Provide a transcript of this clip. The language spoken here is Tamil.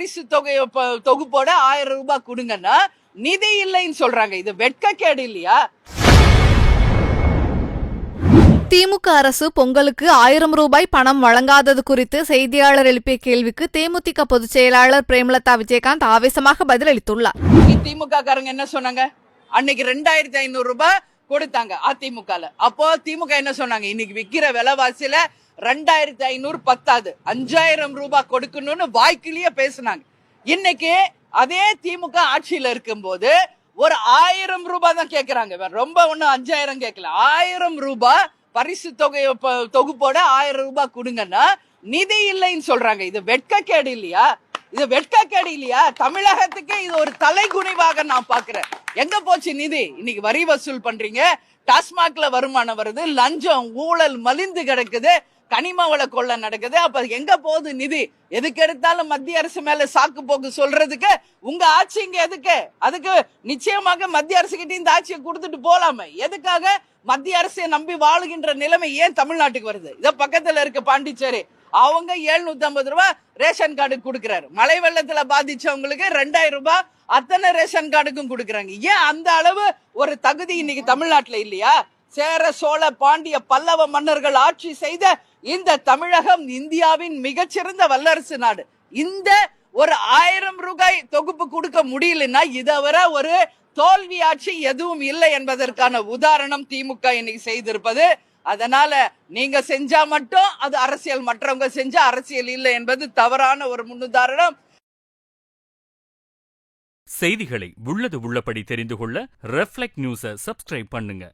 பரிசு தொகையை ப- தொகுப்போட ஆயிரம் ரூபாய் கொடுங்கன்னா நிதி இல்லைன்னு சொல்றாங்க. இது வெட்கக்கேடு இல்லையா? திமுக அரசு பொங்கலுக்கு ஆயிரம் ரூபாய் பணம் வழங்காதது குறித்து செய்தியாளர் எழுப்பிய கேள்விக்கு தேமுதிக பொதுச் செயலாளர் பிரேமலதா விஜயகாந்த் ஆவேசமாக பதிலளித்துள்ளார். திமுக காரங்க என்ன சொன்னாங்க? அன்னைக்கு ரெண்டாயிரத்தி ஐநூறு ரூபாய் கொடுத்தாங்க அதிமுகல. அப்போ திமுக என்ன சொன்னாங்க? இன்னைக்கு விக்கிற விலைவாசியில ரெண்டாயிரத்தி ஐநூறு பத்தாது. அஞ்சாயிரம் ரூபாய் கொடுக்கணும்னு வாய்க்கிலேயே பேசினாங்க. இன்னைக்கு அதே திமுக ஆட்சியில இருக்கும்போது ஒரு ஆயிரம் ரூபாய் தான் கேட்கறாங்க வேற ரொம்ப ஒன்றும் அஞ்சாயிரம் கேட்கல ஆயிரம் ரூபாய் பரிசு தொகையை தொகுப்போட ஆயிரம் ரூபாய் கொடுங்கன்னா நிதி இல்லைன்னு சொல்றாங்க. இது வெட்கக்கேடு இல்லையா? இது வெட்கக்கேடு இல்லையா? தமிழகத்துக்கு இது ஒரு தலைகுனிவாக நான் பாக்குறேன். எங்க போச்சு நிதி? இன்னைக்கு வரி வசூல் பண்றீங்க. டாஸ்மாக்ல வருமானம் வருது. லஞ்சம் ஊழல் மலிந்து கிடக்குது. கனிம வள கொள்ள நடக்குது. அப்ப எங்க போகுது நிதி? எதுக்கு எடுத்தாலும் மத்திய அரசு மேல சாக்கு போக்கு சொல்றதுக்கு உங்க ஆட்சி இங்க எதுக்கு? அதுக்கு நிச்சயமாக மத்திய அரசு கிட்ட இந்த ஆட்சியை கொடுத்துட்டு போலாமே. எதுக்காக? மத்திய அரசை நம்பி வாழுகின்ற நிலைமை ஏன் தமிழ்நாட்டுக்கு வருது? இத பக்கத்துல இருக்க பாண்டிச்சேரி. அவங்க 750 ஐம்பது ரூபாய் ரேஷன் கார்டு கொடுக்குறாரு. மழை வெள்ளத்துல பாதிச்சவங்களுக்கு ரெண்டாயிரம் ரூபாய் அத்தனை ரேஷன் கார்டுக்கும் கொடுக்குறாங்க. ஏன் அந்த அளவு ஒரு தகுதி இன்னைக்கு தமிழ்நாட்டுல இல்லையா? சேர சோழ பாண்டிய பல்லவ மன்னர்கள் ஆட்சி செய்த இந்த தமிழகம் இந்தியாவின் மிகச்சிறந்த வல்லரசு நாடு. இந்த ஒரு ஆயிரம் ரூபாய் தொகுப்பு கொடுக்க முடியலன்னா இதை வர ஒரு தோல்வி ஆட்சி எதுவும் இல்லை என்பதற்கான உதாரணம் திமுக இன்னைக்கு செய்திருப்பது. அதனால நீங்க செஞ்சா மட்டும் அது அரசியல் மற்றவங்க செஞ்சா அரசியல் இல்லை என்பது தவறான ஒரு முன்னுதாரணம். செய்திகளை உள்ளது உள்ளபடி தெரிந்து கொள்ள ரெஃப்ளெக்ட் நியூஸை சப்ஸ்கிரைப் பண்ணுங்க.